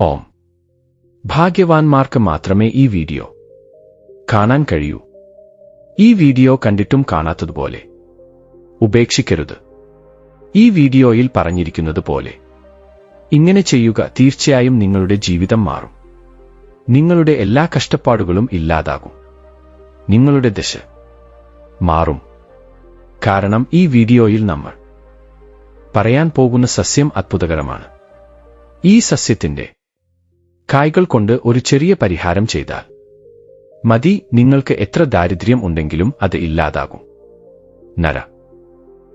ഓം. ഭാഗ്യവാന്മാർക്ക് മാത്രമേ ഈ വീഡിയോ കാണാൻ കഴിയൂ. ഈ വീഡിയോ കണ്ടിട്ടും കാണാത്തതുപോലെ ഉപേക്ഷിക്കരുത്. ഈ വീഡിയോയിൽ പറഞ്ഞിരിക്കുന്നത് പോലെ ഇങ്ങനെ ചെയ്യുക തീർച്ചയായും നിങ്ങളുടെ ജീവിതം മാറും. നിങ്ങളുടെ എല്ലാ കഷ്ടപ്പാടുകളും ഇല്ലാതാകും. നിങ്ങളുടെ ദശ മാറും. കാരണം ഈ വീഡിയോയിൽ നമ്മൾ പറയാൻ പോകുന്ന സസ്യം അത്ഭുതകരമാണ്. ഈ സസ്യത്തിന്റെ കായ്കൾ കൊണ്ട് ഒരു ചെറിയ പരിഹാരം ചെയ്താൽ മതി നിങ്ങൾക്ക് എത്ര ദാരിദ്ര്യം ഉണ്ടെങ്കിലും അത് ഇല്ലാതാകും. നര.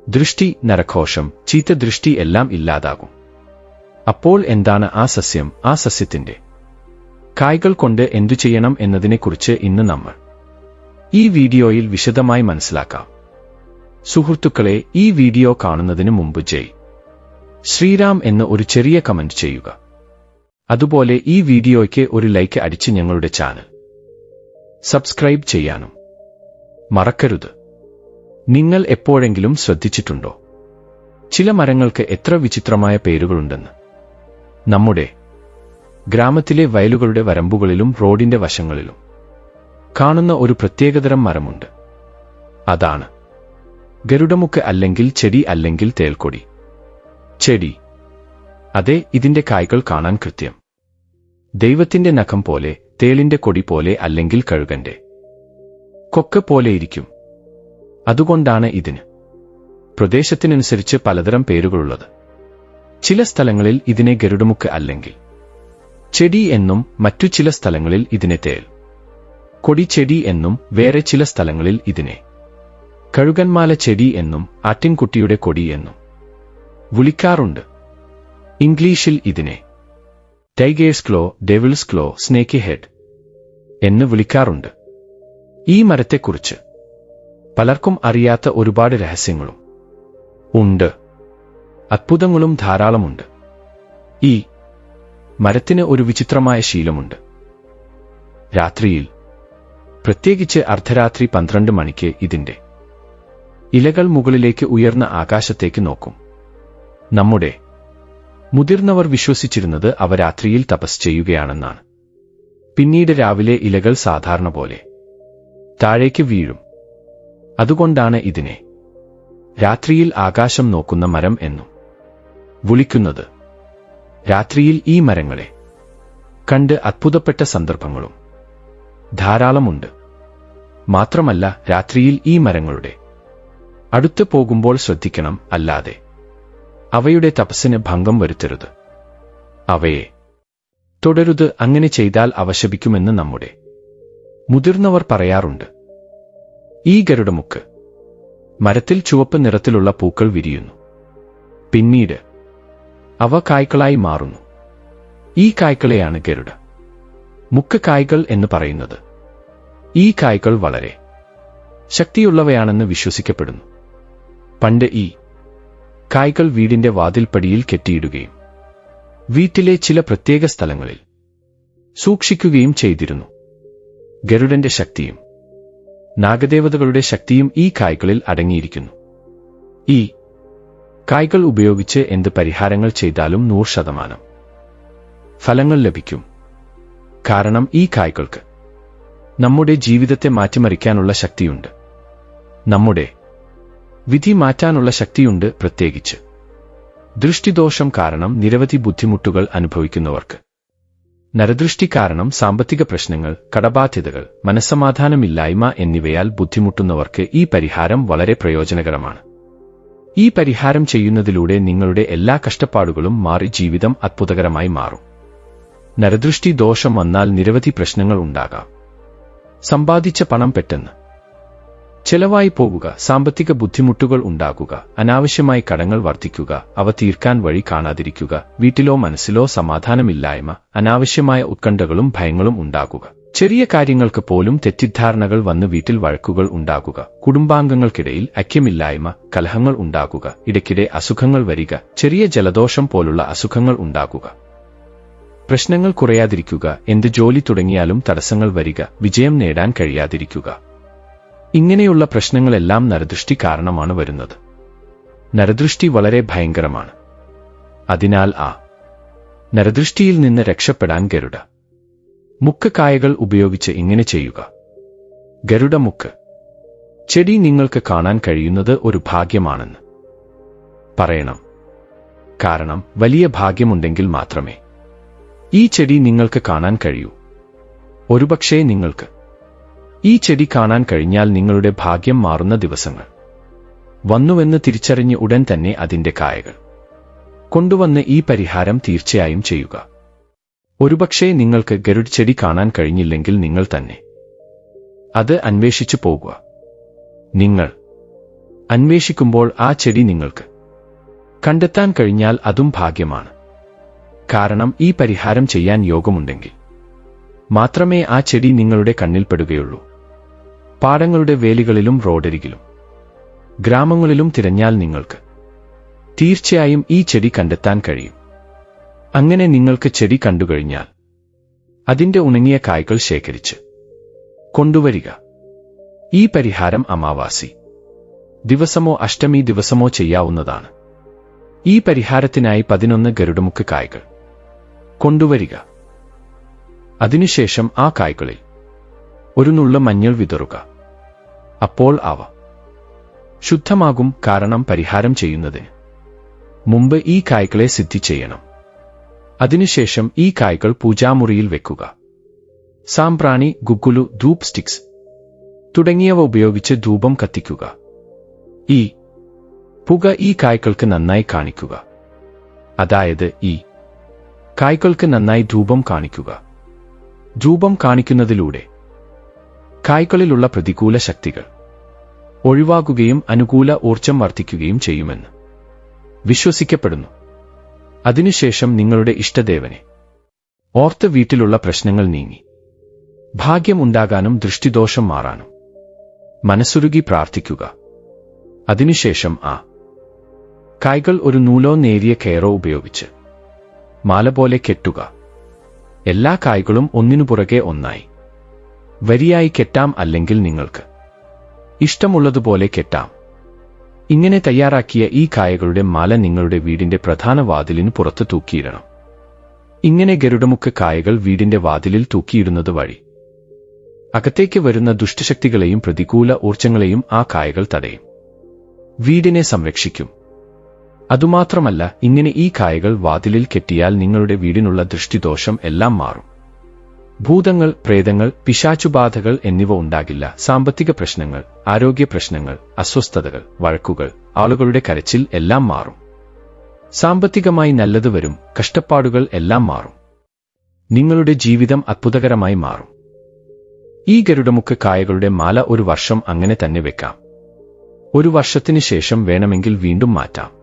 ദൃഷ്ടി നരഘോഷം ചീത്ത ദൃഷ്ടി എല്ലാം ഇല്ലാതാകും. അപ്പോൾ എന്താണ് ആ സസ്യം ആ സസ്യത്തിന്റെ? കായ്കൾ കൊണ്ട് എന്തു ചെയ്യണം എന്നതിനെക്കുറിച്ച് ഇന്ന് നമ്മൾ ഈ വീഡിയോയിൽ വിശദമായി മനസ്സിലാക്കാം. സുഹൃത്തുക്കളെ ഈ വീഡിയോ കാണുന്നതിന് മുമ്പ് ജയ്. ശ്രീരാം എന്ന് ഒരു ചെറിയ കമന്റ് ചെയ്യുക. അതുപോലെ ഈ വീഡിയോയ്ക്ക് ഒരു ലൈക്ക് അടിച്ച് ഞങ്ങളുടെ ചാനൽ സബ്സ്ക്രൈബ് ചെയ്യാനും മറക്കരുത്. നിങ്ങൾ എപ്പോഴെങ്കിലും ശ്രദ്ധിച്ചിട്ടുണ്ടോ? ചില മരങ്ങൾക്ക് എത്ര വിചിത്രമായ പേരുകളുണ്ടെന്ന്? നമ്മുടെ ഗ്രാമത്തിലെ വയലുകളുടെ വരമ്പുകളിലും റോഡിന്റെ വശങ്ങളിലും കാണുന്ന ഒരു പ്രത്യേകതരം മരമുണ്ട്. അതാണ് ഗരുഡമുക്ക് അല്ലെങ്കിൽ ചെടി അല്ലെങ്കിൽ തേൽക്കൊടി. ചെടി. അതെ ഇതിന്റെ കായ്കൾ കാണാൻ കൃത്യം. ദൈവത്തിന്റെ നഖം പോലെ തേളിന്റെ കൊടി പോലെ അല്ലെങ്കിൽ കഴുകന്റെ. കൊക്ക് പോലെയിരിക്കും അതുകൊണ്ടാണ് ഇതിന്. പ്രദേശത്തിനനുസരിച്ച് പലതരം പേരുകളുള്ളത്. ചില സ്ഥലങ്ങളിൽ ഇതിനെ ഗരുഡമുക്ക് അല്ലെങ്കിൽ ചെടി എന്നും മറ്റു ചില സ്ഥലങ്ങളിൽ ഇതിനെ തേൽ. കൊടി ചെടി എന്നും വേറെ ചില സ്ഥലങ്ങളിൽ ഇതിനെ. കഴുകന്മാല ചെടി എന്നും ആറ്റിൻകുട്ടിയുടെ കൊടി എന്നും വിളിക്കാറുണ്ട്. ഇംഗ്ലീഷിൽ ഇതിനെ tiger's claw devil's claw snaky head എന്ന് വിളിക്കാറുണ്ട്. ഈ മരത്തെക്കുറിച്ച് പലർക്കും അറിയാത്ത ഒരുപാട് രഹസ്യങ്ങളും ഉണ്ട്. അത്ഭുതങ്ങളും ധാരാളമുണ്ട്. ഈ മരത്തിന് ഒരു വിചിത്രമായ ശീലമുണ്ട്. രാത്രിയിൽ പ്രത്യേകിച്ച് അർദ്ധരാത്രി പന്ത്രണ്ട് മണിക്ക് ഇതിന്റെ ഇലകൾ മുകളിലേക്ക് ഉയർന്ന ആകാശത്തേക്ക് നോക്കും. നമ്മുടെ മുതിർന്നവർ വിശ്വസിച്ചിരുന്നത് അവ രാത്രിയിൽ തപസ് ചെയ്യുകയാണെന്നാണ്. പിന്നീട് രാവിലെ ഇലകൾ സാധാരണ പോലെ താഴേക്ക് വീഴും. അതുകൊണ്ടാണ് ഇതിനെ രാത്രിയിൽ ആകാശം നോക്കുന്ന മരം എന്നും വിളിക്കുന്നത്. രാത്രിയിൽ ഈ മരങ്ങളെ കണ്ട് അത്ഭുതപ്പെട്ട സന്ദർഭങ്ങളും ധാരാളമുണ്ട്. മാത്രമല്ല രാത്രിയിൽ ഈ മരങ്ങളുടെ അടുത്ത് പോകുമ്പോൾ ശ്രദ്ധിക്കണം അല്ലാതെ അവയുടെ തപസ്സിന് ഭംഗം വരുത്തരുത്. അവയെ തുടരുത് അങ്ങനെ ചെയ്താൽ അവശപിക്കുമെന്ന് നമ്മുടെ മുതിർന്നവർ പറയാറുണ്ട്. ഈ ഗരുഡമുക്ക് മരത്തിൽ ചുവപ്പ് നിറത്തിലുള്ള പൂക്കൾ വിരിയുന്നു. പിന്നീട് അവ കായ്ക്കളായി മാറുന്നു. ഈ കായ്ക്കളെയാണ് ഗരുഡ. മുക്ക് കായ്കൾ എന്ന് പറയുന്നത്. ഈ കായ്കൾ വളരെ ശക്തിയുള്ളവയാണെന്ന് വിശ്വസിക്കപ്പെടുന്നു. പണ്ട് ഈ കായ്കൾ വീടിന്റെ വാതിൽപ്പടിയിൽ കെട്ടിയിടുകയും വീട്ടിലെ ചില പ്രത്യേക സ്ഥലങ്ങളിൽ സൂക്ഷിക്കുകയും ചെയ്തിരുന്നു. ഗരുഡന്റെ ശക്തിയും നാഗദേവതകളുടെ ശക്തിയും ഈ കായ്കളിൽ അടങ്ങിയിരിക്കുന്നു. ഈ കായ്കൾ ഉപയോഗിച്ച് എന്ത് പരിഹാരങ്ങൾ ചെയ്താലും നൂറ് ശതമാനം ഫലങ്ങൾ ലഭിക്കും. കാരണം ഈ കായ്കൾക്ക് നമ്മുടെ ജീവിതത്തെ മാറ്റിമറിക്കാനുള്ള ശക്തിയുണ്ട്. നമ്മുടെ വിധി മാറ്റാനുള്ള ശക്തിയുണ്ട് പ്രത്യേകിച്ച്. ദൃഷ്ടിദോഷം കാരണം നിരവധി ബുദ്ധിമുട്ടുകൾ അനുഭവിക്കുന്നവർക്ക്. നരദൃഷ്ടി കാരണം സാമ്പത്തിക പ്രശ്നങ്ങൾ കടബാധ്യതകൾ മനസ്സമാധാനമില്ലായ്മ എന്നിവയാൽ ബുദ്ധിമുട്ടുന്നവർക്ക് ഈ പരിഹാരം വളരെ പ്രയോജനകരമാണ്. ഈ പരിഹാരം ചെയ്യുന്നതിലൂടെ നിങ്ങളുടെ എല്ലാ കഷ്ടപ്പാടുകളും മാറി ജീവിതം അത്ഭുതകരമായി മാറും. നരദൃഷ്ടി ദോഷം വന്നാൽ നിരവധി പ്രശ്നങ്ങൾ ഉണ്ടാകാം. സമ്പാദിച്ച പണം പെട്ടെന്ന്. ചെലവായി പോകുക സാമ്പത്തിക ബുദ്ധിമുട്ടുകൾ ഉണ്ടാകുക അനാവശ്യമായി കടങ്ങൾ വർദ്ധിക്കുക അവ തീർക്കാൻ വഴി കാണാതിരിക്കുക വീട്ടിലോ മനസ്സിലോ സമാധാനമില്ലായ്മ അനാവശ്യമായ ഉത്കണ്ഠകളും ഭയങ്ങളും ഉണ്ടാകുക. ചെറിയ കാര്യങ്ങൾക്ക് പോലും തെറ്റിദ്ധാരണകൾ വന്ന് വീട്ടിൽ വഴക്കുകൾ ഉണ്ടാകുക. കുടുംബാംഗങ്ങൾക്കിടയിൽ ഐക്യമില്ലായ്മ കലഹങ്ങൾ ഉണ്ടാകുക. ഇടയ്ക്കിടെ അസുഖങ്ങൾ വരിക ചെറിയ ജലദോഷം പോലുള്ള അസുഖങ്ങൾ ഉണ്ടാകുക. പ്രശ്നങ്ങൾ കുറയാതിരിക്കുക എന്ത് ജോലി തുടങ്ങിയാലും തടസ്സങ്ങൾ വരിക വിജയം നേടാൻ കഴിയാതിരിക്കുക. ഇങ്ങനെയുള്ള പ്രശ്നങ്ങളെല്ലാം നരദൃഷ്ടി കാരണമാണ് വരുന്നത്. നരദൃഷ്ടി വളരെ ഭയങ്കരമാണ്. അതിനാൽ ആ നരദൃഷ്ടിയിൽ നിന്ന് രക്ഷപ്പെടാൻ ഗരുഡ. മുക്ക് കായകൾ ഉപയോഗിച്ച് ഇങ്ങനെ ചെയ്യുക. ഗരുഡ മുക്ക് ചെടി നിങ്ങൾക്ക് കാണാൻ കഴിയുന്നത് ഒരു ഭാഗ്യമാണെന്ന് പറയണം. കാരണം വലിയ ഭാഗ്യമുണ്ടെങ്കിൽ മാത്രമേ ഈ ചെടി നിങ്ങൾക്ക് കാണാൻ കഴിയൂ. ഒരുപക്ഷേ നിങ്ങൾക്ക് ഈ ചെടി കാണാൻ കഴിഞ്ഞാൽ നിങ്ങളുടെ ഭാഗ്യം മാറുന്ന ദിവസങ്ങൾ. വന്നുവെന്ന് തിരിച്ചറിഞ്ഞ് ഉടൻ തന്നെ അതിന്റെ കായകൾ. കൊണ്ടുവന്ന് ഈ പരിഹാരം തീർച്ചയായും ചെയ്യുക. ഒരുപക്ഷേ നിങ്ങൾക്ക് ഗരുഡ് ചെടി കാണാൻ കഴിഞ്ഞില്ലെങ്കിൽ നിങ്ങൾ തന്നെ അത് അന്വേഷിച്ചു പോകുക. നിങ്ങൾ അന്വേഷിക്കുമ്പോൾ ആ ചെടി നിങ്ങൾക്ക് കണ്ടെത്താൻ കഴിഞ്ഞാൽ അതും ഭാഗ്യമാണ്. കാരണം ഈ പരിഹാരം ചെയ്യാൻ യോഗമുണ്ടെങ്കിൽ മാത്രമേ ആ ചെടി നിങ്ങളുടെ കണ്ണിൽപ്പെടുകയുള്ളൂ പാടങ്ങളുടെ വേലികളിലും റോഡരികിലും. ഗ്രാമങ്ങളിലും തിരഞ്ഞാൽ നിങ്ങൾക്ക്. തീർച്ചയായും ഈ ചെടി കണ്ടെത്താൻ കഴിയും. അങ്ങനെ നിങ്ങൾക്ക് ചെടി കണ്ടുകഴിഞ്ഞാൽ അതിന്റെ ഉണങ്ങിയ കായ്കൾ ശേഖരിച്ച് കൊണ്ടുവരിക. ഈ പരിഹാരം അമാവാസി. ദിവസമോ അഷ്ടമി ദിവസമോ ചെയ്യാവുന്നതാണ്. ഈ പരിഹാരത്തിനായി പതിനൊന്ന് ഗരുഡമുക്ക് കായ്കൾ കൊണ്ടുവരിക. അതിനുശേഷം ആ കായ്കളിൽ ഒരു നുള്ള മഞ്ഞൾ വിതറുക. അപ്പോൾ അവ ശുദ്ധമാകും കാരണം പരിഹാരം ചെയ്യുന്നത്. മുമ്പ് ഈ കായ്കളെ സിദ്ധി ചെയ്യണം. അതിനുശേഷം ഈ കായ്കൾ പൂജാമുറിയിൽ വെക്കുക. സാംപ്രാണി ഗുഗുലു ധൂപ് സ്റ്റിക്സ് തുടങ്ങിയവ ഉപയോഗിച്ച് ധൂപം കത്തിക്കുക. ഈ പുക ഈ കായ്ക്കൾക്ക് നന്നായി കാണിക്കുക. അതായത് ഈ കായ്ക്കൾക്ക് നന്നായി ധൂപം കാണിക്കുക. ധൂപം കാണിക്കുന്നതിലൂടെ കായ്കളിലുള്ള പ്രതികൂല ശക്തികൾ ഒഴിവാകുകയും അനുകൂല ഊർജം വർദ്ധിക്കുകയും ചെയ്യുമെന്ന് വിശ്വസിക്കപ്പെടുന്നു. അതിനുശേഷം നിങ്ങളുടെ ഇഷ്ടദേവനെ ഓർത്ത് വീട്ടിലുള്ള പ്രശ്നങ്ങൾ നീങ്ങി. ഭാഗ്യം ഉണ്ടാകാനും ദൃഷ്ടിദോഷം മാറാനും മനസ്സുരുകി പ്രാർത്ഥിക്കുക. അതിനുശേഷം ആ കായ്കൾ ഒരു നൂലോ നേരിയ കെയറോ ഉപയോഗിച്ച് മാല പോലെ കെട്ടുക. എല്ലാ കായ്കളും ഒന്നിനു പുറകെ ഒന്നായി. വരിയായി കെട്ടാം അല്ലെങ്കിൽ നിങ്ങൾക്ക്. ഇഷ്ടമുള്ളതുപോലെ കെട്ടാം. ഇങ്ങനെ തയ്യാറാക്കിയ ഈ കായകളുടെ മാല നിങ്ങളുടെ വീടിന്റെ പ്രധാന വാതിലിന് പുറത്ത് തൂക്കിയിടണം. ഇങ്ങനെ ഗരുഡമുക്ക് കായകൾ വീടിന്റെ വാതിലിൽ തൂക്കിയിടുന്നത് വഴി. അകത്തേക്ക് വരുന്ന ദുഷ്ടശക്തികളെയും പ്രതികൂല ഊർജങ്ങളെയും ആ കായകൾ തടയും. വീടിനെ സംരക്ഷിക്കും. അതുമാത്രമല്ല ഇങ്ങനെ ഈ കായകൾ വാതിലിൽ കെട്ടിയാൽ നിങ്ങളുടെ വീടിനുള്ള ദൃഷ്ടിദോഷം എല്ലാം മാറും. ഭൂതങ്ങൾ പ്രേതങ്ങൾ പിശാചുബാധകൾ എന്നിവ ഉണ്ടാകില്ല. സാമ്പത്തിക പ്രശ്നങ്ങൾ ആരോഗ്യ പ്രശ്നങ്ങൾ അസ്വസ്ഥതകൾ വഴക്കുകൾ ആളുകളുടെ കരച്ചിൽ എല്ലാം മാറും. സാമ്പത്തികമായി നല്ലത് വരും കഷ്ടപ്പാടുകൾ എല്ലാം മാറും. നിങ്ങളുടെ ജീവിതം അത്ഭുതകരമായി മാറും. ഈ ഗരുഡമുക്ക് കായകളുടെ മാല ഒരു വർഷം അങ്ങനെ തന്നെ വെക്കാം. ഒരു വർഷത്തിന് ശേഷം വേണമെങ്കിൽ വീണ്ടും മാറ്റാം.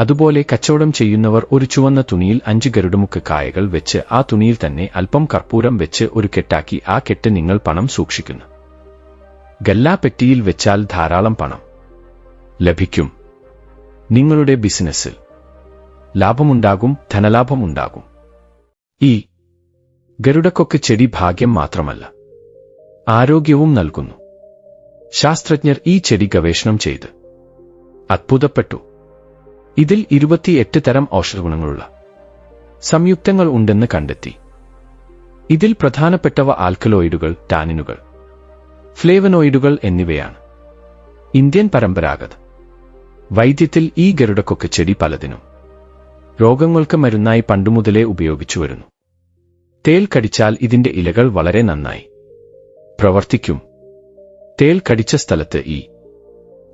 അതുപോലെ കച്ചവടം ചെയ്യുന്നവർ ഒരു ചുവന്ന തുണിയിൽ അഞ്ച് ഗരുഡമുക്ക് കായകൾ വെച്ച് ആ തുണിയിൽ തന്നെ അല്പം കർപ്പൂരം വെച്ച് ഒരു കെട്ടാക്കി ആ കെട്ട് നിങ്ങൾ പണം സൂക്ഷിക്കുന്നു. ഗല്ലാപ്പെട്ടിയിൽ വെച്ചാൽ ധാരാളം പണം ലഭിക്കും. നിങ്ങളുടെ ബിസിനസ്സിൽ ലാഭമുണ്ടാകും ധനലാഭമുണ്ടാകും. ഈ ഗരുഡക്കൊക്ക് ചെടി ഭാഗ്യം മാത്രമല്ല ആരോഗ്യവും നൽകുന്നു. ശാസ്ത്രജ്ഞർ ഈ ചെടി ഗവേഷണം ചെയ്ത് അത്ഭുതപ്പെട്ടു. ഇതിൽ ഇരുപത്തിയെട്ട് തരം ഔഷധഗുണങ്ങളുള്ള സംയുക്തങ്ങൾ ഉണ്ടെന്ന് കണ്ടെത്തി. ഇതിൽ പ്രധാനപ്പെട്ടവ ആൽക്കലോയിഡുകൾ ടാനിനുകൾ ഫ്ലേവനോയിഡുകൾ എന്നിവയാണ്. ഇന്ത്യൻ പരമ്പരാഗത. വൈദ്യത്തിൽ ഈ ഗരുഡക്കൊക്കെ ചെടി പലതിനും രോഗങ്ങൾക്ക് മരുന്നായി പണ്ടുമുതലേ ഉപയോഗിച്ചു വരുന്നു. തേൽ കടിച്ചാൽ ഇതിന്റെ ഇലകൾ വളരെ നന്നായി പ്രവർത്തിക്കും. തേൽ കടിച്ച സ്ഥലത്ത് ഈ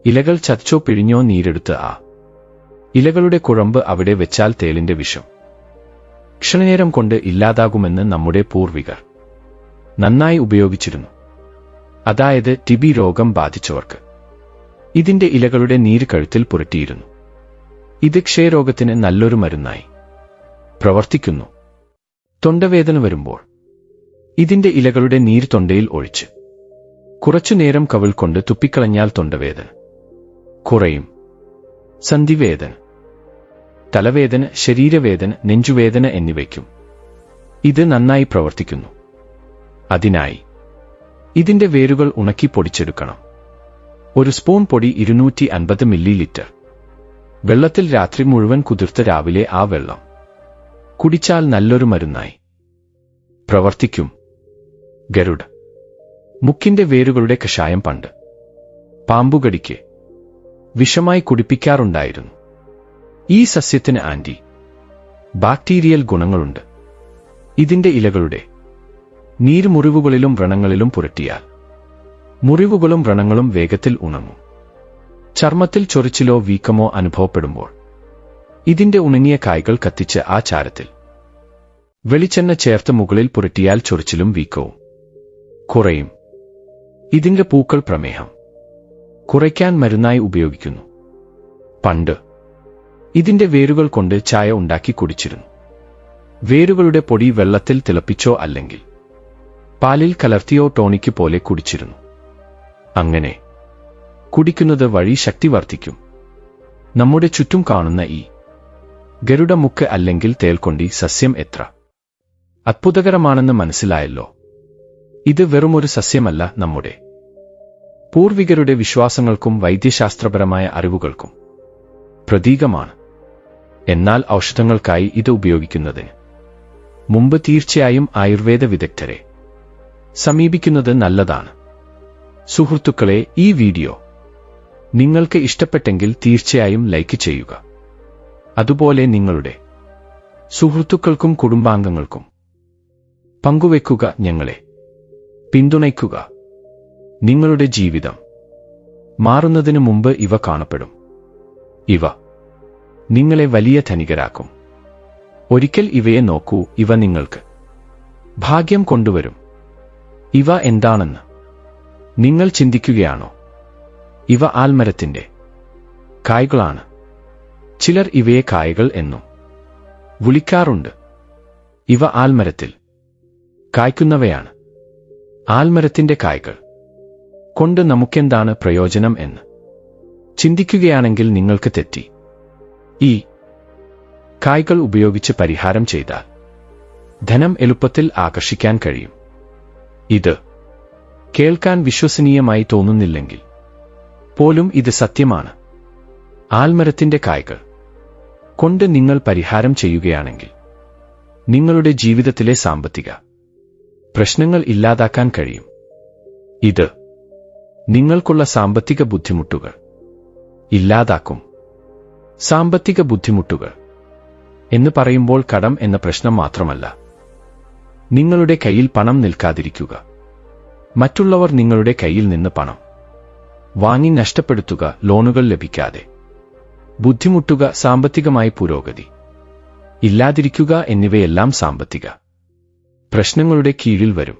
ഇലകൾ ചതച്ചോ പിഴിഞ്ഞോ നീരെടുത്ത് ആ ഇലകളുടെ കുഴമ്പ് അവിടെ വെച്ചാൽ തേലിന്റെ വിഷം. ക്ഷണനേരം കൊണ്ട് ഇല്ലാതാകുമെന്ന് നമ്മുടെ പൂർവികർ നന്നായി ഉപയോഗിച്ചിരുന്നു. അതായത് ടിബി രോഗം ബാധിച്ചവർക്ക്. ഇതിന്റെ ഇലകളുടെ നീര് കഴുത്തിൽ പുരട്ടിയിരുന്നു. ഇത് ക്ഷയരോഗത്തിന് നല്ലൊരു മരുന്നായി. പ്രവർത്തിക്കുന്നു. തൊണ്ടവേദന വരുമ്പോൾ ഇതിന്റെ ഇലകളുടെ നീര് തൊണ്ടയിൽ ഒഴിച്ച്. കുറച്ചുനേരം കവിൾ കൊണ്ട് തുപ്പിക്കളഞ്ഞാൽ തൊണ്ടവേദന. കുറയും. സന്ധിവേദന. തലവേദന ശരീരവേദന നെഞ്ചുവേദന എന്നിവയ്ക്കും. ഇത് നന്നായി പ്രവർത്തിക്കുന്നു. അതിനായി ഇതിന്റെ വേരുകൾ ഉണക്കി പൊടിച്ചെടുക്കണം. ഒരു സ്പൂൺ പൊടി ഇരുന്നൂറ്റി അൻപത് മില്ലി ലിറ്റർ വെള്ളത്തിൽ രാത്രി മുഴുവൻ കുതിർത്ത് രാവിലെ ആ വെള്ളം. കുടിച്ചാൽ നല്ലൊരു മരുന്നായി. പ്രവർത്തിക്കും. ഗരുഡ്. മുക്കിന്റെ വേരുകളുടെ കഷായം പണ്ട്. പാമ്പുകടിക്ക്. വിഷമായി കുടിപ്പിക്കാറുണ്ടായിരുന്നു. ഈ സസ്യത്തിന് ആന്റി ബാക്ടീരിയൽ ഗുണങ്ങളുണ്ട്. ഇതിന്റെ ഇലകളുടെ നീര് മുറിവുകളിലും വ്രണങ്ങളിലും പുരട്ടിയാൽ മുറിവുകളും വ്രണങ്ങളും വേഗത്തിൽ ഉണങ്ങും. ചർമ്മത്തിൽ ചൊറിച്ചിലോ വീക്കമോ അനുഭവപ്പെടുമ്പോൾ ഇതിന്റെ ഉണങ്ങിയ കായ്കൾ കത്തിച്ച് ആ ചാരത്തിൽ വെളിച്ചെണ്ണ ചേർത്ത് മുകളിൽ പുരട്ടിയാൽ ചൊറിച്ചിലും വീക്കവും കുറയും. ഇതിന്റെ പൂക്കൾ പ്രമേഹം കുറയ്ക്കാൻ മരുന്നായി ഉപയോഗിക്കുന്നു. പണ്ട് ഇതിന്റെ വേരുകൾ കൊണ്ട് ചായ ഉണ്ടാക്കി കുടിച്ചിരുന്നു. വേരുകളുടെ പൊടി വെള്ളത്തിൽ തിളപ്പിച്ചോ അല്ലെങ്കിൽ പാലിൽ കലർത്തിയോ ടോണിക്ക് പോലെ കുടിച്ചിരുന്നു. അങ്ങനെ കുടിക്കുന്നത് വഴി ശക്തി വർദ്ധിക്കും. നമ്മുടെ ചുറ്റും കാണുന്ന ഈ ഗരുഡമുക്ക് അല്ലെങ്കിൽ തേൽക്കൊണ്ടി സസ്യം എത്ര അത്ഭുതകരമാണെന്ന് മനസ്സിലായല്ലോ. ഇത് വെറുമൊരു സസ്യമല്ല നമ്മുടെ പൂർവികരുടെ വിശ്വാസങ്ങൾക്കും വൈദ്യശാസ്ത്രപരമായ അറിവുകൾക്കും പ്രതീകമാണ്. എന്നാൽ ഔഷധങ്ങൾക്കായി ഇത് ഉപയോഗിക്കുന്നത്. മുമ്പ് തീർച്ചയായും ആയുർവേദ വിദഗ്ധരെ. സമീപിക്കുന്നത് നല്ലതാണ്. സുഹൃത്തുക്കളെ ഈ വീഡിയോ നിങ്ങൾക്ക് ഇഷ്ടപ്പെട്ടെങ്കിൽ തീർച്ചയായും ലൈക്ക് ചെയ്യുക. അതുപോലെ നിങ്ങളുടെ സുഹൃത്തുക്കൾക്കും കുടുംബാംഗങ്ങൾക്കും പങ്കുവെക്കുക ഞങ്ങളെ. പിന്തുണയ്ക്കുക നിങ്ങളുടെ ജീവിതം. മാറുന്നതിനു മുമ്പ് ഇവ കാണപ്പെടും. ഇവ നിങ്ങളെ വലിയ ധനികരാക്കും. ഒരിക്കൽ ഇവയെ നോക്കൂ ഇവ നിങ്ങൾക്ക് ഭാഗ്യം കൊണ്ടുവരും. ഇവ എന്താണെന്ന് നിങ്ങൾ ചിന്തിക്കുകയാണോ? ഇവ ആൽമരത്തിന്റെ കായ്കളാണ്. ചിലർ ഇവയെ കായകൾ എന്നും വിളിക്കാറുണ്ട്. ഇവ ആൽമരത്തിൽ കായ്ക്കുന്നവയാണ്. ആൽമരത്തിന്റെ കായ്കൾ കൊണ്ട് നമുക്കെന്താണ് പ്രയോജനം എന്ന് ചിന്തിക്കുകയാണെങ്കിൽ നിങ്ങൾക്ക് തെറ്റി. ഈ കായ്കൾ ഉപയോഗിച്ച് പരിഹാരം ചെയ്താൽ ധനം എളുപ്പത്തിൽ ആകർഷിക്കാൻ കഴിയും. ഇത് കേൾക്കാൻ വിശ്വസനീയമായി തോന്നുന്നില്ലെങ്കിൽ പോലും ഇത് സത്യമാണ്. ആൽമരത്തിന്റെ കായ്കൾ കൊണ്ട് നിങ്ങൾ പരിഹാരം ചെയ്യുകയാണെങ്കിൽ നിങ്ങളുടെ ജീവിതത്തിലെ സാമ്പത്തിക പ്രശ്നങ്ങൾ ഇല്ലാതാക്കാൻ കഴിയും. ഇത് നിങ്ങൾക്കുള്ള സാമ്പത്തിക ബുദ്ധിമുട്ടുകൾ ഇല്ലാതാക്കും. സാമ്പത്തിക ബുദ്ധിമുട്ടുകൾ എന്ന് പറയുമ്പോൾ കടം എന്ന പ്രശ്നം മാത്രമല്ല. നിങ്ങളുടെ കയ്യിൽ പണം നിൽക്കാതിരിക്കുക. മറ്റുള്ളവർ നിങ്ങളുടെ കയ്യിൽ നിന്ന് പണം വാങ്ങി നഷ്ടപ്പെടുത്തുക ലോണുകൾ ലഭിക്കാതെ. ബുദ്ധിമുട്ടുക സാമ്പത്തികമായി പുരോഗതി. ഇല്ലാതിരിക്കുക എന്നിവയെല്ലാം സാമ്പത്തിക പ്രശ്നങ്ങളുടെ കീഴിൽ വരും.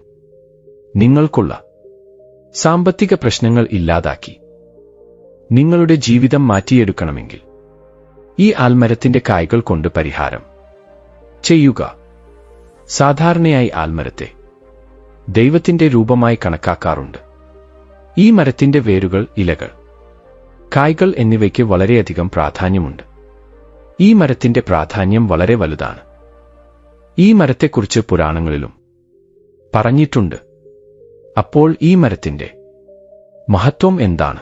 നിങ്ങൾക്കുള്ള സാമ്പത്തിക പ്രശ്നങ്ങൾ ഇല്ലാതാക്കി. നിങ്ങളുടെ ജീവിതം മാറ്റിയെടുക്കണമെങ്കിൽ ഈ ആൽമരത്തിന്റെ കായ്കൾ കൊണ്ട് പരിഹാരം. ചെയ്യുക. സാധാരണയായി ആൽമരത്തെ ദൈവത്തിന്റെ രൂപമായി കണക്കാക്കാറുണ്ട്. ഈ മരത്തിന്റെ വേരുകൾ ഇലകൾ. കായ്കൾ എന്നിവയ്ക്ക് വളരെയധികം പ്രാധാന്യമുണ്ട്. ഈ മരത്തിന്റെ പ്രാധാന്യം വളരെ വലുതാണ്. ഈ മരത്തെക്കുറിച്ച് പുരാണങ്ങളിലും പറഞ്ഞിട്ടുണ്ട്. അപ്പോൾ ഈ മരത്തിന്റെ മഹത്വം എന്താണ്?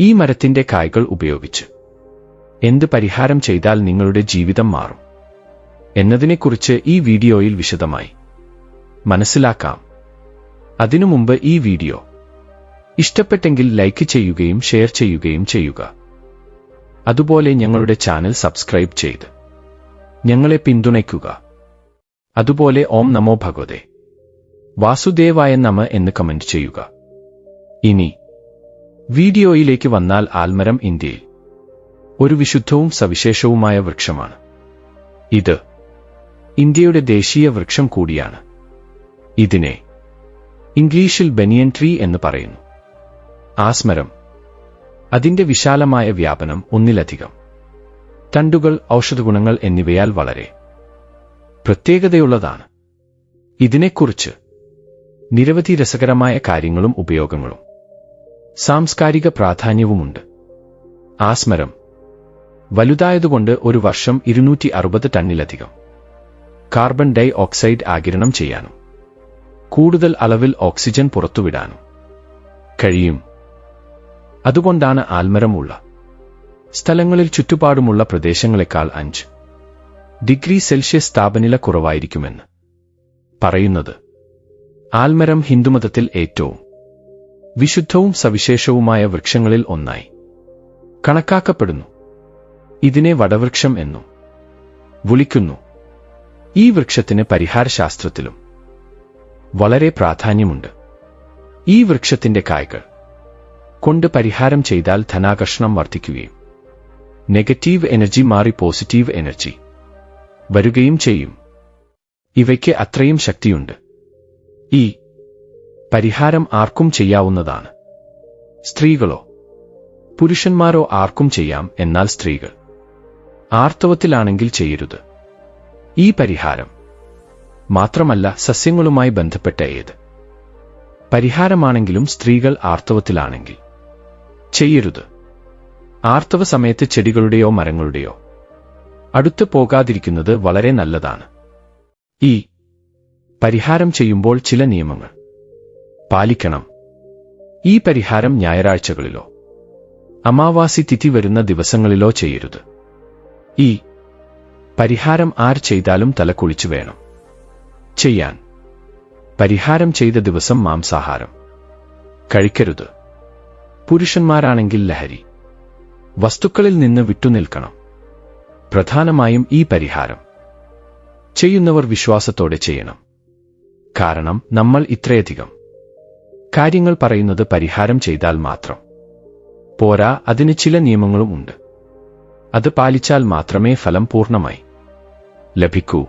ഈ മരത്തിന്റെ കായ്കൾ ഉപയോഗിച്ച്. എന്ത് പരിഹാരം ചെയ്താൽ നിങ്ങളുടെ ജീവിതം മാറും എന്നതിനെക്കുറിച്ച് ഈ വീഡിയോയിൽ വിശദമായി. മനസ്സിലാക്കാം. അതിനു മുമ്പ് ഈ വീഡിയോ. ഇഷ്ടപ്പെട്ടെങ്കിൽ ലൈക്ക് ചെയ്യുകയും ഷെയർ ചെയ്യുകയും ചെയ്യുക. അതുപോലെ ഞങ്ങളുടെ ചാനൽ സബ്സ്ക്രൈബ് ചെയ്ത് ഞങ്ങളെ പിന്തുണയ്ക്കുക. അതുപോലെ ഓം നമോ ഭഗവതേ. വാസുദേവായ നമ എന്ന് കമന്റ് ചെയ്യുക. ഇനി വീഡിയോയിലേക്ക് വന്നാൽ ആൽമരം ഇന്ത്യയിൽ. ഒരു വിശുദ്ധവും സവിശേഷവുമായ വൃക്ഷമാണ്. ഇത് ഇന്ത്യയുടെ ദേശീയ വൃക്ഷം കൂടിയാണ്. ഇതിനെ ഇംഗ്ലീഷിൽ ബനിയൻ ട്രീ എന്ന് പറയുന്നു. ആസ്മരം അതിന്റെ വിശാലമായ വ്യാപനം ഒന്നിലധികം. തണ്ടുകൾ ഔഷധഗുണങ്ങൾ എന്നിവയാൽ വളരെ പ്രത്യേകതയുള്ളതാണ്. ഇതിനെക്കുറിച്ച് നിരവധി രസകരമായ കാര്യങ്ങളും ഉപയോഗങ്ങളും സാംസ്കാരിക പ്രാധാന്യവുമുണ്ട്. ആസ്മരം വലുതായതുകൊണ്ട് ഒരു വർഷം ഇരുന്നൂറ്റി അറുപത് ടണ്ണിലധികം. കാർബൺ ഡൈ ഓക്സൈഡ് ആകിരണം ചെയ്യാനും കൂടുതൽ അളവിൽ ഓക്സിജൻ പുറത്തുവിടാനും കഴിയും. അതുകൊണ്ടാണ് ആൽമരമുള്ള സ്ഥലങ്ങളിൽ ചുറ്റുപാടുമുള്ള പ്രദേശങ്ങളെക്കാൾ അഞ്ച് ഡിഗ്രി സെൽഷ്യസ് താപനില കുറവായിരിക്കുമെന്ന് പറയുന്നത് ആൽമരം ഹിന്ദുമതത്തിൽ ഏറ്റവും വിശുദ്ധവും സവിശേഷവുമായ വൃക്ഷങ്ങളിൽ ഒന്നായി കണക്കാക്കപ്പെടുന്നു. ഇതിനെ വടവൃക്ഷം എന്നും വിളിക്കുന്നു. ഈ വൃക്ഷത്തിന് പരിഹാരശാസ്ത്രത്തിലും വളരെ പ്രാധാന്യമുണ്ട്. ഈ വൃക്ഷത്തിന്റെ കായ്കൾ കൊണ്ട് പരിഹാരം ചെയ്താൽ ധനാകർഷണം വർദ്ധിക്കുകയും നെഗറ്റീവ് എനർജി മാറി പോസിറ്റീവ് എനർജി വരികയും ചെയ്യും. ഇവയ്ക്ക് അത്രയും ശക്തിയുണ്ട്. ഈ പരിഹാരം ആർക്കും ചെയ്യാവുന്നതാണ്. സ്ത്രീകളോ പുരുഷന്മാരോ ആർക്കും ചെയ്യാം എന്നാൽ സ്ത്രീകൾ ആർത്തവത്തിലാണെങ്കിൽ ചെയ്യരുത്. ഈ പരിഹാരം മാത്രമല്ല സസ്യങ്ങളുമായി ബന്ധപ്പെട്ട ഏത്? പരിഹാരമാണെങ്കിലും സ്ത്രീകൾ ആർത്തവത്തിലാണെങ്കിൽ ചെയ്യരുത്. ആർത്തവ സമയത്ത് ചെടികളുടെയോ മരങ്ങളുടെയോ അടുത്ത് പോകാതിരിക്കുന്നത് വളരെ നല്ലതാണ്. ഈ പരിഹാരം ചെയ്യുമ്പോൾ ചില നിയമങ്ങൾ പാലിക്കണം. ഈ പരിഹാരം ഞായറാഴ്ചകളിലോ അമാവാസി തിഥി വരുന്ന ദിവസങ്ങളിലോ ചെയ്യരുത്. ഈ പരിഹാരം ആർ ചെയ്താലും തലക്കുളിച്ചു വേണം. ചെയ്യാൻ. പരിഹാരം ചെയ്ത ദിവസം മാംസാഹാരം. കഴിക്കരുത്. പുരുഷന്മാരാണെങ്കിൽ ലഹരി. വസ്തുക്കളിൽ നിന്ന് വിട്ടുനിൽക്കണം പ്രധാനമായും ഈ പരിഹാരം. ചെയ്യുന്നവർ വിശ്വാസത്തോടെ ചെയ്യണം. കാരണം നമ്മൾ ഇത്രയധികം. കാര്യങ്ങൾ പറയുന്നത് പരിഹാരം ചെയ്താൽ മാത്രം. പോരാ അതിന് ചില നിയമങ്ങളും ഉണ്ട്. അത് പാലിച്ചാൽ മാത്രമേ ഫലം പൂർണമായി ലഭിക്കൂ.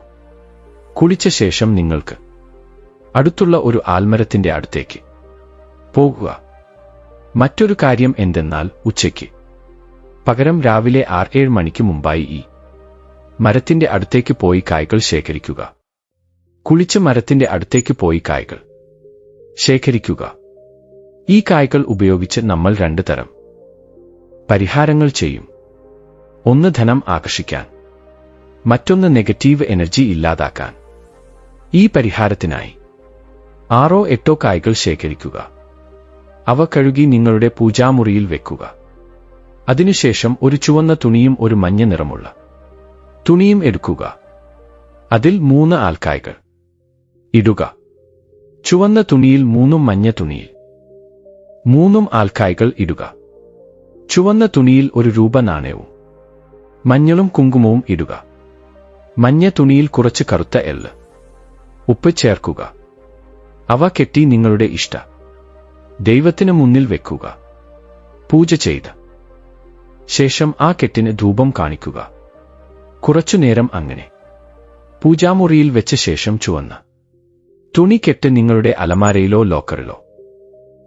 കുളിച്ച ശേഷം നിങ്ങൾക്ക് അടുത്തുള്ള ഒരു ആൽമരത്തിന്റെ അടുത്തേക്ക് പോകുക. മറ്റൊരു കാര്യം എന്തെന്നാൽ ഉച്ചയ്ക്ക്. പകരം രാവിലെ ആറ് ഏഴ് മണിക്ക് മുമ്പായി ഈ മരത്തിന്റെ അടുത്തേക്ക് പോയി കായ്കൾ ശേഖരിക്കുക. കുളിച്ച് മരത്തിന്റെ അടുത്തേക്ക് പോയി കായ്കൾ ശേഖരിക്കുക. ഈ കായ്കൾ ഉപയോഗിച്ച് നമ്മൾ രണ്ട് തരം പരിഹാരങ്ങൾ ചെയ്യും. ഒന്ന് ധനം ആകർഷിക്കാൻ മറ്റൊന്ന് നെഗറ്റീവ് എനർജി ഇല്ലാതാക്കാൻ. ഈ പരിഹാരത്തിനായി ആറോ എട്ടോ കായ്കൾ ശേഖരിക്കുക. അവ കഴുകി നിങ്ങളുടെ പൂജാമുറിയിൽ വെക്കുക. അതിനുശേഷം ഒരു ചുവന്ന തുണിയും ഒരു മഞ്ഞ നിറമുള്ള തുണിയും എടുക്കുക. അതിൽ മൂന്ന് ആൽക്കായകൾ ഇടുക. ചുവന്ന തുണിയിൽ മൂന്നും മഞ്ഞ തുണിയിൽ മൂന്നും ആൽക്കായകൾ ഇടുക. ചുവന്ന തുണിയിൽ ഒരു രൂപ നാണയവും മഞ്ഞളും കുങ്കുമവും ഇടുക. മഞ്ഞ തുണിയിൽ കുറച്ച് കറുത്ത എള്ള്. ഉപ്പ് ചേർക്കുക. അവ കെട്ടി നിങ്ങളുടെ ഇഷ്ട. ദൈവത്തിന് മുന്നിൽ വെക്കുക. പൂജ ചെയ്ത്. ശേഷം ആ കെട്ടിന് ധൂപം കാണിക്കുക. കുറച്ചുനേരം അങ്ങനെ. പൂജാമുറിയിൽ വെച്ച ശേഷം ചുവന്ന. തുണി കെട്ട് നിങ്ങളുടെ അലമാരയിലോ ലോക്കറിലോ.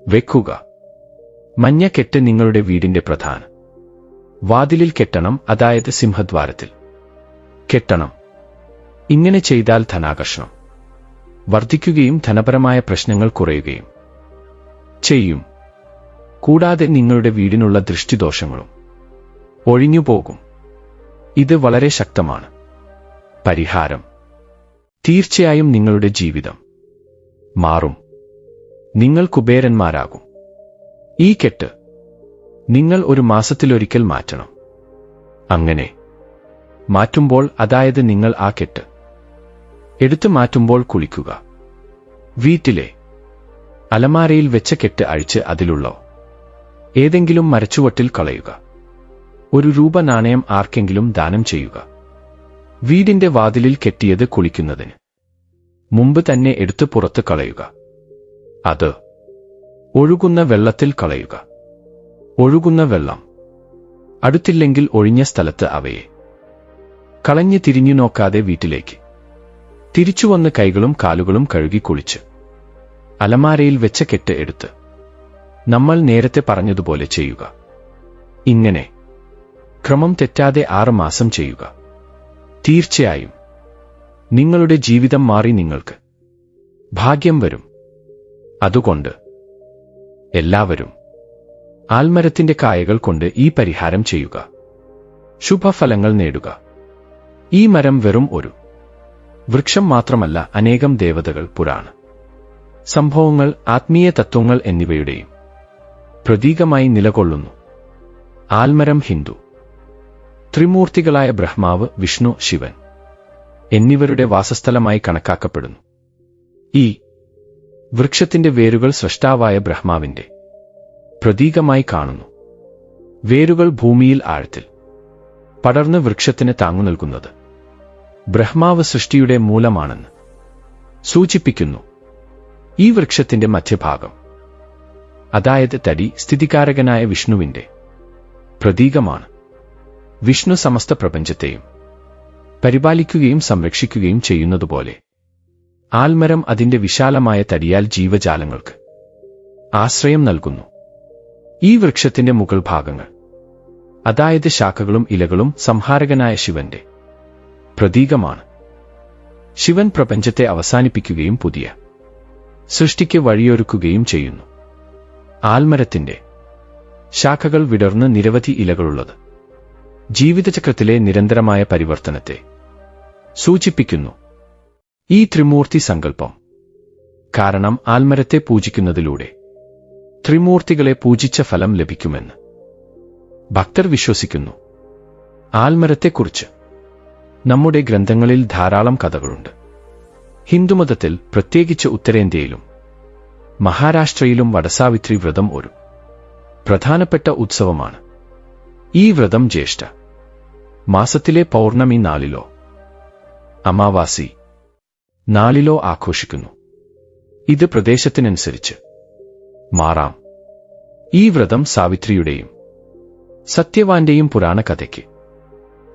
വെക്കുക. മഞ്ഞ കെട്ട് നിങ്ങളുടെ വീടിന്റെ പ്രധാന. വാതിലിൽ കെട്ടണം അതായത് സിംഹദ്വാരത്തിൽ. കെട്ടണം. ഇങ്ങനെ ചെയ്താൽ ധനാകർഷണം. വർദ്ധിക്കുകയും ധനപരമായ പ്രശ്നങ്ങൾ കുറയുകയും ചെയ്യും. കൂടാതെ നിങ്ങളുടെ വീടിനുള്ള ദൃഷ്ടിദോഷങ്ങളും ഒഴിഞ്ഞുപോകും. ഇത് വളരെ ശക്തമാണ്. പരിഹാരം. തീർച്ചയായും നിങ്ങളുടെ ജീവിതം മാറും. നിങ്ങൾ കുബേരന്മാരാകും ഈ കെട്ട് നിങ്ങൾ ഒരു മാസത്തിലൊരിക്കൽ മാറ്റണം. അങ്ങനെ. മാറ്റുമ്പോൾ അതായത് നിങ്ങൾ ആ കെട്ട്. എടുത്തു മാറ്റുമ്പോൾ കുളിക്കുക. വീട്ടിലെ. അലമാരയിൽ വെച്ച കെട്ട് അഴിച്ച് അതിലുള്ളോ. ഏതെങ്കിലും മരച്ചുവട്ടിൽ കളയുക. ഒരു രൂപ നാണയം ആർക്കെങ്കിലും ദാനം ചെയ്യുക. വീടിന്റെ വാതിലിൽ കെട്ടിയത് കുളിക്കുന്നതിന്. മുമ്പ് തന്നെ എടുത്ത് പുറത്ത് കളയുക. അത്. ഒഴുകുന്ന വെള്ളത്തിൽ കളയുക. ഒഴുകുന്ന വെള്ളം. അടുത്തില്ലെങ്കിൽ ഒഴിഞ്ഞ സ്ഥലത്ത് അവയെ. കളഞ്ഞ് തിരിഞ്ഞു നോക്കാതെ വീട്ടിലേക്ക്. തിരിച്ചുവന്ന് കൈകളും കാലുകളും കഴുകി കുളിച്ച്. അലമാരയിൽ വെച്ച കെട്ട് എടുത്ത്. നമ്മൾ നേരത്തെ പറഞ്ഞതുപോലെ ചെയ്യുക. ഇങ്ങനെ. ക്രമം തെറ്റാതെ ആറ് മാസം ചെയ്യുക. തീർച്ചയായും. നിങ്ങളുടെ ജീവിതം മാറി നിങ്ങൾക്ക്. ഭാഗ്യം വരും. അതുകൊണ്ട്. എല്ലാവരും. ആൽമരത്തിന്റെ കായകൾ കൊണ്ട് ഈ പരിഹാരം ചെയ്യുക. ശുഭഫലങ്ങൾ നേടുക. ഈ മരം വെറും ഒരു വൃക്ഷം മാത്രമല്ല അനേകം ദേവതകൾ പുരാണ സംഭവങ്ങൾ ആത്മീയ തത്വങ്ങൾ എന്നിവയുടെയും പ്രതീകമായി നിലകൊള്ളുന്നു. ആൽമരം ഹിന്ദു. ത്രിമൂർത്തികളായ ബ്രഹ്മാവ് വിഷ്ണു ശിവൻ എന്നിവരുടെ വാസസ്ഥലമായി കണക്കാക്കപ്പെടുന്നു. ഈ വൃക്ഷത്തിന്റെ വേരുകൾ സൃഷ്ടാവായ ബ്രഹ്മാവിന്റെ പ്രതീകമായി കാണുന്നു. വേരുകൾ ഭൂമിയിൽ ആഴത്തിൽ പടർന്ന് വൃക്ഷത്തിന് താങ്ങു നൽകുന്നത് ബ്രഹ്മാവ് സൃഷ്ടിയുടെ മൂലമാണെന്ന് സൂചിപ്പിക്കുന്നു. ഈ വൃക്ഷത്തിന്റെ മധ്യഭാഗം അതായത് തടി സ്ഥിതികാരകനായ വിഷ്ണുവിന്റെ പ്രതീകമാണ്. വിഷ്ണു സമസ്ത പ്രപഞ്ചത്തെയും പരിപാലിക്കുകയും സംരക്ഷിക്കുകയും ചെയ്യുന്നതുപോലെ ആൽമരം അതിന്റെ വിശാലമായ തടിയാൽ ജീവജാലങ്ങൾക്ക് ആശ്രയം നൽകുന്നു. ഈ വൃക്ഷത്തിന്റെ മുകൾ ഭാഗങ്ങൾ. അതായത് ശാഖകളും ഇലകളും സംഹാരകനായ ശിവന്റെ. പ്രതീകമാണ്. ശിവൻ പ്രപഞ്ചത്തെ അവസാനിപ്പിക്കുകയും പുതിയ സൃഷ്ടിക്ക് വഴിയൊരുക്കുകയും ചെയ്യുന്നു. ആൽമരത്തിന്റെ ശാഖകൾ വിടർന്ന് നിരവധി ഇലകളുള്ളത്. ജീവിതചക്രത്തിലെ നിരന്തരമായ പരിവർത്തനത്തെ സൂചിപ്പിക്കുന്നു. ഈ ത്രിമൂർത്തി സങ്കല്പം. കാരണം ആൽമരത്തെ പൂജിക്കുന്നതിലൂടെ ത്രിമൂർത്തികളെ പൂജിച്ച ഫലം ലഭിക്കുമെന്ന്. ഭക്തർ വിശ്വസിക്കുന്നു. ആൽമരത്തെക്കുറിച്ച്. നമ്മുടെ ഗ്രന്ഥങ്ങളിൽ ധാരാളം കഥകളുണ്ട്. ഹിന്ദുമതത്തിൽ പ്രത്യേകിച്ച് ഉത്തരേന്ത്യയിലും മഹാരാഷ്ട്രയിലും വടസാവിത്രി വ്രതം ഒരു പ്രധാനപ്പെട്ട ഉത്സവമാണ്. ഈ വ്രതം ജ്യേഷ്ഠ. മാസത്തിലെ പൗർണമി നാളിലോ അമാവാസി നാളിലോ ആഘോഷിക്കുന്നു. ഇത് പ്രദേശത്തിനനുസരിച്ച്. മാറാം. ഈ വ്രതം സാവിത്രിയുടെയും സത്യവാന്റെയും പുരാണ കഥയ്ക്ക്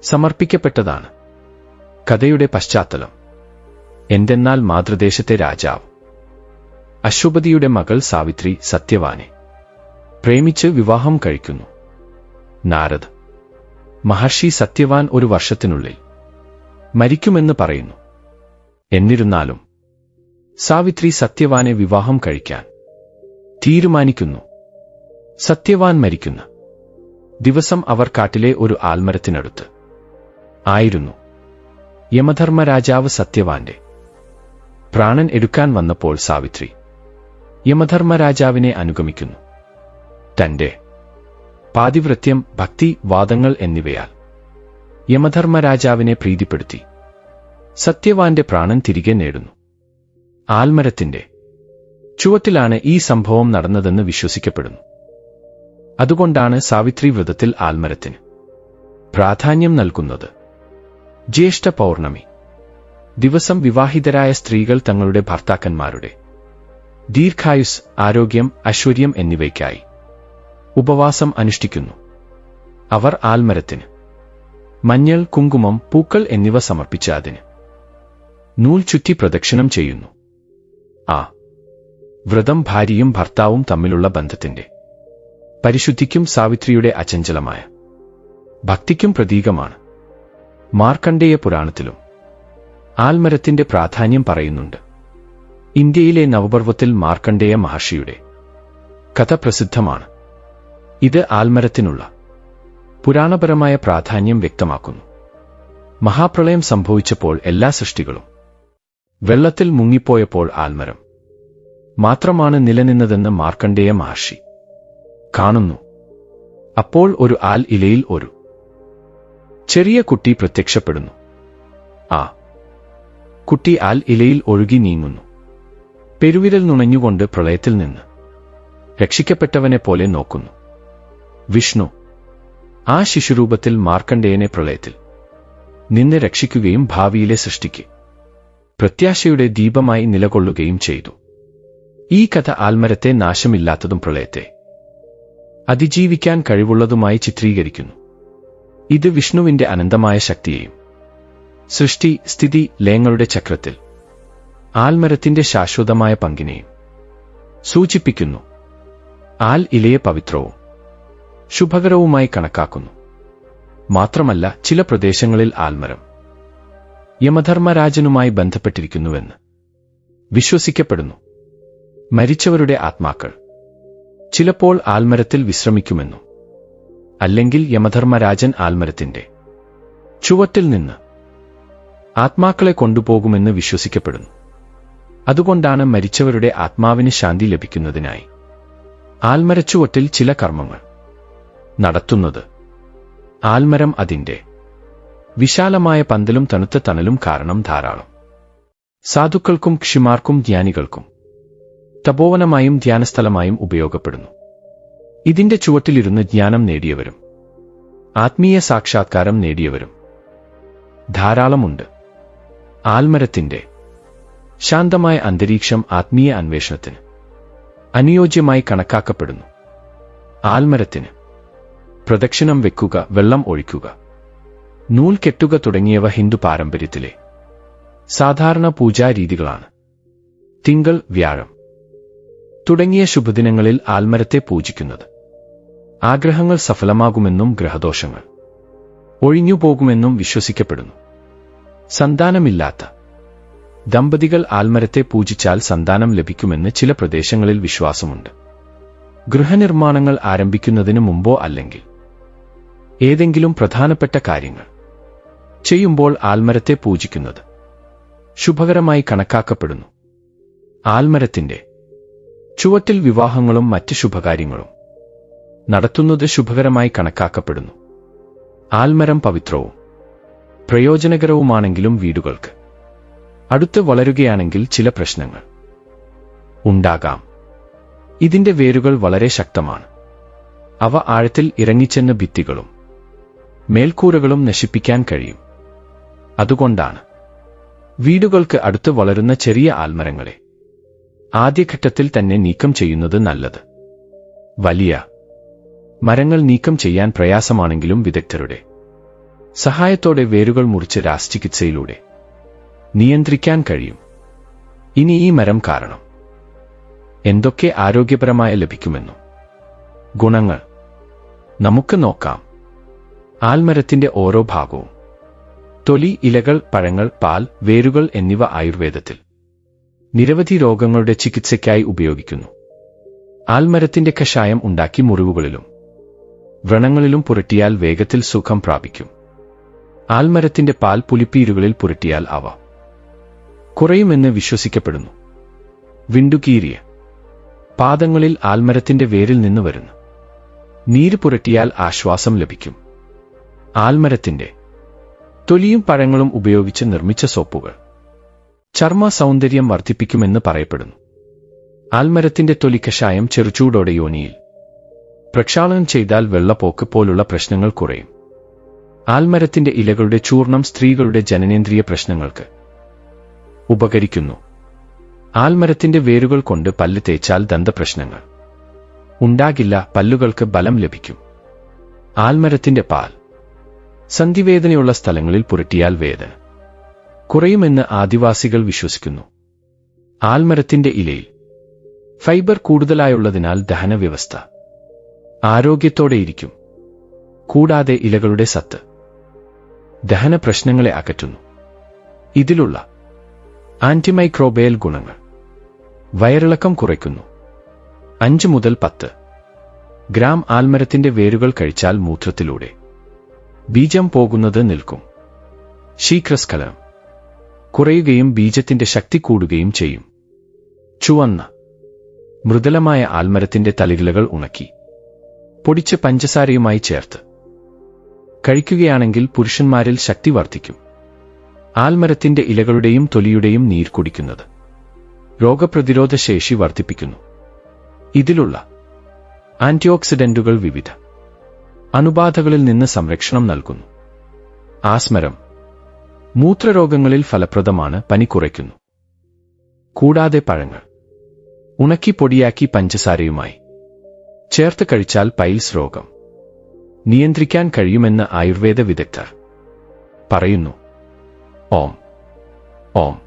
സമർപ്പിക്കപ്പെട്ടതാണ്. കഥയുടെ പശ്ചാത്തലം. എന്തെന്നാൽ മാതൃദേശത്തെ രാജാവ് അശുപതിയുടെ മകൾ സാവിത്രി സത്യവാനെ പ്രേമിച്ച് വിവാഹം കഴിക്കുന്നു. നാരദ് മഹർഷി സത്യവാൻ ഒരു വർഷത്തിനുള്ളിൽ മരിക്കുമെന്ന് പറയുന്നു. എന്നിരുന്നാലും സാവിത്രി സത്യവാനെ വിവാഹം കഴിക്കാൻ തീരുമാനിക്കുന്നു. സത്യവാൻ മരിക്കുന്നു. ദിവസം അവർ കാട്ടിലെ ഒരു ആൽമരത്തിനടുത്ത് ആയിരുന്നു. യമധർമ്മരാജാവ് സത്യവാന്റെ പ്രാണൻ എടുക്കാൻ വന്നപ്പോൾ സാവിത്രി യമധർമ്മരാജാവിനെ അനുഗമിക്കുന്നു. തന്റെ പാതിവൃത്യം ഭക്തി വാദങ്ങൾ എന്നിവയാൽ യമധർമ്മരാജാവിനെ പ്രീതിപ്പെടുത്തി. സത്യവാന്റെ പ്രാണൻ തിരികെ നേടുന്നു. ആൽമരത്തിന്റെ ചുവട്ടിലാണ് ഈ സംഭവം നടന്നതെന്ന് വിശ്വസിക്കപ്പെടുന്നു. അതുകൊണ്ടാണ് സാവിത്രി വ്രതത്തിൽ ആൽമരത്തിന് പ്രാധാന്യം നൽകുന്നത്. ജ്യേഷ്ഠ പൗർണമി. ദിവസം വിവാഹിതരായ സ്ത്രീകൾ തങ്ങളുടെ ഭർത്താക്കന്മാരുടെ ദീർഘായുസ് ആരോഗ്യം ഐശ്വര്യം എന്നിവയ്ക്കായി ഉപവാസം അനുഷ്ഠിക്കുന്നു. അവർ ആൽമരത്തിന് മഞ്ഞൾ കുങ്കുമം പൂക്കൾ എന്നിവ സമർപ്പിച്ച അതിന് നൂൽ ചുറ്റി പ്രദക്ഷിണം ചെയ്യുന്നു. ആ വ്രതം ഭാര്യയും ഭർത്താവും തമ്മിലുള്ള ബന്ധത്തിന്റെ. പരിശുദ്ധിക്കും സാവിത്രിയുടെ അചഞ്ചലമായ. ഭക്തിക്കും പ്രതീകമാണ്. മാർക്കണ്ഡേയ പുരാണത്തിലും ആൽമരത്തിന്റെ പ്രാധാന്യം പറയുന്നുണ്ട്. ഇന്ത്യയിലെ നവപർവത്തിൽ മാർക്കണ്ഡേയ മഹർഷിയുടെ കഥ പ്രസിദ്ധമാണ്. ഇത് ആൽമരത്തിനുള്ള പുരാണപരമായ പ്രാധാന്യം വ്യക്തമാക്കുന്നു. മഹാപ്രളയം സംഭവിച്ചപ്പോൾ എല്ലാ സൃഷ്ടികളും വെള്ളത്തിൽ മുങ്ങിപ്പോയപ്പോൾ ആൽമരം മാത്രമാണ് നിലനിന്നതെന്ന് മാർക്കണ്ഡേയ മഹർഷി കാണുന്നു. അപ്പോൾ ഒരു ആൽ ഇലയിൽ ഒരു ചെറിയ കുട്ടി പ്രത്യക്ഷപ്പെടുന്നു. ആ കുട്ടി ആൽ ഇലയിൽ ഒഴുകി നീങ്ങുന്നു. പെരുവിരൽ നുണഞ്ഞുകൊണ്ട് പ്രളയത്തിൽ നിന്ന് രക്ഷിക്കപ്പെട്ടവനെ പോലെ നോക്കുന്നു. വിഷ്ണു ആ ശിശുരൂപത്തിൽ മാർക്കണ്ഡേയനെ പ്രളയത്തിൽ നിന്ന് രക്ഷിക്കുകയും ഭാവിയിലെ സൃഷ്ടിക്ക് പ്രത്യാശയുടെ ദീപമായി നിലകൊള്ളുകയും ചെയ്തു. ഈ കഥ ആൽമരത്തെ നാശമില്ലാത്തതും പ്രളയത്തെ. അതിജീവിക്കാൻ കഴിവുള്ളതുമായി ചിത്രീകരിക്കുന്നു. ഇത് വിഷ്ണുവിന്റെ അനന്തമായ ശക്തിയെയും സൃഷ്ടി സ്ഥിതി ലയങ്ങളുടെ ചക്രത്തിൽ ആൽമരത്തിന്റെ ശാശ്വതമായ പങ്കിനെയും സൂചിപ്പിക്കുന്നു. ആൽ ഇലയെ പവിത്രവും ശുഭകരവുമായി കണക്കാക്കുന്നു. മാത്രമല്ല ചില പ്രദേശങ്ങളിൽ ആൽമരം യമധർമ്മരാജനുമായി ബന്ധപ്പെട്ടിരിക്കുന്നുവെന്ന് വിശ്വസിക്കപ്പെടുന്നു. മരിച്ചവരുടെ ആത്മാക്കൾ ചിലപ്പോൾ ആൽമരത്തിൽ വിശ്രമിക്കുമെന്നും അല്ലെങ്കിൽ യമധർമ്മരാജൻ ആൽമരത്തിന്റെ ചുവട്ടിൽ നിന്ന് ആത്മാക്കളെ കൊണ്ടുപോകുമെന്ന് വിശ്വസിക്കപ്പെടുന്നു. അതുകൊണ്ടാണ് മരിച്ചവരുടെ ആത്മാവിന് ശാന്തി ലഭിക്കുന്നതിനായി ആൽമരച്ചുവട്ടിൽ ചില കർമ്മങ്ങൾ നടത്തുന്നത്. ആൽമരം അതിന്റെ വിശാലമായ പന്തലും തണുത്ത തണലും കാരണം ധാരാളം. സാധുക്കൾക്കും ക്ഷിമാർക്കും ധ്യാനികൾക്കും തപോവനമായും ധ്യാനസ്ഥലമായും ഉപയോഗപ്പെടുന്നു. ഇതിന്റെ ചുവട്ടിലിരുന്ന് ജ്ഞാനം നേടിയവരും ആത്മീയ സാക്ഷാത്കാരം നേടിയവരും ധാരാളമുണ്ട്. ആൽമരത്തിന്റെ ശാന്തമായ അന്തരീക്ഷം ആത്മീയ അന്വേഷണത്തിന് അനുയോജ്യമായി കണക്കാക്കപ്പെടുന്നു. ആൽമരത്തിന് പ്രദക്ഷിണം വെക്കുക വെള്ളം ഒഴിക്കുക നൂൽ കെട്ടുക തുടങ്ങിയവ ഹിന്ദു പാരമ്പര്യത്തിലെ സാധാരണ പൂജാരീതികളാണ്. തിങ്കൾ വ്യാഴം തുടങ്ങിയ ശുഭദിനങ്ങളിൽ ആൽമരത്തെ പൂജിക്കുന്നത്. ആഗ്രഹങ്ങൾ സഫലമാകുമെന്നും ഗ്രഹദോഷങ്ങൾ ഒഴിഞ്ഞുപോകുമെന്നും വിശ്വസിക്കപ്പെടുന്നു. സന്താനമില്ലാത്ത ദമ്പതികൾ ആൽമരത്തെ പൂജിച്ചാൽ സന്താനം ലഭിക്കുമെന്ന് ചില പ്രദേശങ്ങളിൽ വിശ്വാസമുണ്ട്. ഗൃഹനിർമ്മാണങ്ങൾ ആരംഭിക്കുന്നതിന് മുമ്പോ അല്ലെങ്കിൽ ഏതെങ്കിലും പ്രധാനപ്പെട്ട കാര്യങ്ങൾ ചെയ്യുമ്പോൾ ആൽമരത്തെ പൂജിക്കുന്നത് ശുഭകരമായി കണക്കാക്കപ്പെടുന്നു. ആൽമരത്തിന്റെ ചുവട്ടിൽ വിവാഹങ്ങളും മറ്റ് ശുഭകാര്യങ്ങളും. നടത്തുന്നത് ശുഭകരമായി കണക്കാക്കപ്പെടുന്നു. ആൽമരം പവിത്രവും പ്രയോജനകരവുമാണെങ്കിലും വീടുകൾക്ക്. അടുത്ത് വളരുകയാണെങ്കിൽ ചില പ്രശ്നങ്ങൾ. ഉണ്ടാകാം. ഇതിന്റെ വേരുകൾ വളരെ ശക്തമാണ്. അവ ആഴത്തിൽ ഇറങ്ങിച്ചെന്ന് ഭിത്തികളും മേൽക്കൂരകളും നശിപ്പിക്കാൻ കഴിയും. അതുകൊണ്ടാണ്. വീടുകൾക്ക് അടുത്ത് വളരുന്ന ചെറിയ ആൽമരങ്ങളെ ആദ്യഘട്ടത്തിൽ തന്നെ നീക്കം ചെയ്യുന്നത് നല്ലത്. വലിയ മരങ്ങൾ നീക്കം ചെയ്യാൻ പ്രയാസമാണെങ്കിലും വിദഗ്ധരുടെ സഹായത്തോടെ വേരുകൾ മുറിച്ച് രാസ്ചികിത്സയിലൂടെ നിയന്ത്രിക്കാൻ കഴിയും. ഇനി ഈ മരം കാരണം. എന്തൊക്കെ ആരോഗ്യപരമായ ലഭിക്കുമെന്നും. ഗുണങ്ങൾ. നമുക്ക് നോക്കാം. ആൽമരത്തിന്റെ ഓരോ ഭാഗവും. തൊലി ഇലകൾ പഴങ്ങൾ പാൽ വേരുകൾ എന്നിവ ആയുർവേദത്തിൽ. നിരവധി രോഗങ്ങളുടെ ചികിത്സയ്ക്കായി ഉപയോഗിക്കുന്നു. ആൽമരത്തിന്റെ കഷായം ഉണ്ടാക്കി മുറിവുകളിലും വ്രണങ്ങളിലും പുരട്ടിയാൽ വേഗത്തിൽ സുഖം പ്രാപിക്കും. ആൽമരത്തിന്റെ പാൽ പുലിപ്പീരുകളിൽ പുരട്ടിയാൽ അവ കുറയുമെന്ന് വിശ്വസിക്കപ്പെടുന്നു. വിണ്ടുകീരിയ പാദങ്ങളിൽ ആൽമരത്തിന്റെ വേരിൽ നിന്ന് വരുന്നു. നീര് പുരട്ടിയാൽ ആശ്വാസം ലഭിക്കും. ആൽമരത്തിന്റെ തൊലിയും പഴങ്ങളും ഉപയോഗിച്ച് നിർമ്മിച്ച സോപ്പുകൾ. ചർമ്മ സൗന്ദര്യം വർദ്ധിപ്പിക്കുമെന്ന് പറയപ്പെടുന്നു. ആൽമരത്തിന്റെ തൊലി കഷായം ചെറുചൂടോടെ യോനിയിൽ. പ്രക്ഷാളനം ചെയ്താൽ വെള്ളപ്പോക്ക് പോലുള്ള പ്രശ്നങ്ങൾ കുറയും. ആൽമരത്തിന്റെ ഇലകളുടെ ചൂർണം സ്ത്രീകളുടെ ജനനേന്ദ്രിയ പ്രശ്നങ്ങൾക്ക് ഉപകരിക്കുന്നു. ആൽമരത്തിന്റെ വേരുകൾ കൊണ്ട് പല്ല് തേച്ചാൽ ദന്തപ്രശ്നങ്ങൾ. ഉണ്ടാകില്ല പല്ലുകൾക്ക് ബലം ലഭിക്കും. ആൽമരത്തിന്റെ പാൽ. സന്ധിവേദനയുള്ള സ്ഥലങ്ങളിൽ പുരട്ടിയാൽ വേദന. കുറയുമെന്ന് ആദിവാസികൾ വിശ്വസിക്കുന്നു. ആൽമരത്തിന്റെ ഇലയിൽ ഫൈബർ കൂടുതലായുള്ളതിനാൽ ദഹനവ്യവസ്ഥ. ആരോഗ്യത്തോടെയിരിക്കും. കൂടാതെ ഇലകളുടെ സത്ത് ദഹന പ്രശ്നങ്ങളെ അകറ്റുന്നു. ഇതിലുള്ള ആന്റിമൈക്രോബയൽ ഗുണങ്ങൾ വയറിളക്കം കുറയ്ക്കുന്നു. അഞ്ച് മുതൽ പത്ത് ഗ്രാം ആൽമരത്തിന്റെ വേരുകൾ കഴിച്ചാൽ മൂത്രത്തിലൂടെ ബീജം പോകുന്നത് നിൽക്കും. ശീഘ്രസ്ഖലനം. കുറയുകയും ബീജത്തിന്റെ ശക്തി കൂടുകയും ചെയ്യും. ചുവന്ന. മൃദുലമായ ആൽമരത്തിന്റെ തളിരിലകൾ ഉണക്കി. പൊടിച്ച് പഞ്ചസാരയുമായി ചേർത്ത്. കഴിക്കുകയാണെങ്കിൽ പുരുഷന്മാരിൽ ശക്തി വർദ്ധിക്കും. ആൽമരത്തിന്റെ ഇലകളുടെയും തൊലിയുടെയും നീർ കുടിക്കുന്നത്. രോഗപ്രതിരോധ ശേഷി വർദ്ധിപ്പിക്കുന്നു. ഇതിലുള്ള ആന്റിയോക്സിഡന്റുകൾ വിവിധ. അണുബാധകളിൽ നിന്ന് സംരക്ഷണം നൽകുന്നു. ആസ്മരം. മൂത്രരോഗങ്ങളിൽ ഫലപ്രദമാണ് പനി കുറയ്ക്കുന്നു. കൂടാതെ പഴങ്ങൾ. ഉണക്കി പൊടിയാക്കി പഞ്ചസാരയുമായി. ചേർത്ത് കഴിച്ചാൽ പൈൽസ് രോഗം. നിയന്ത്രിക്കാൻ കഴിയുമെന്ന് ആയുർവേദ വിദഗ്ധർ പറയുന്നു. ഓം. ഓം.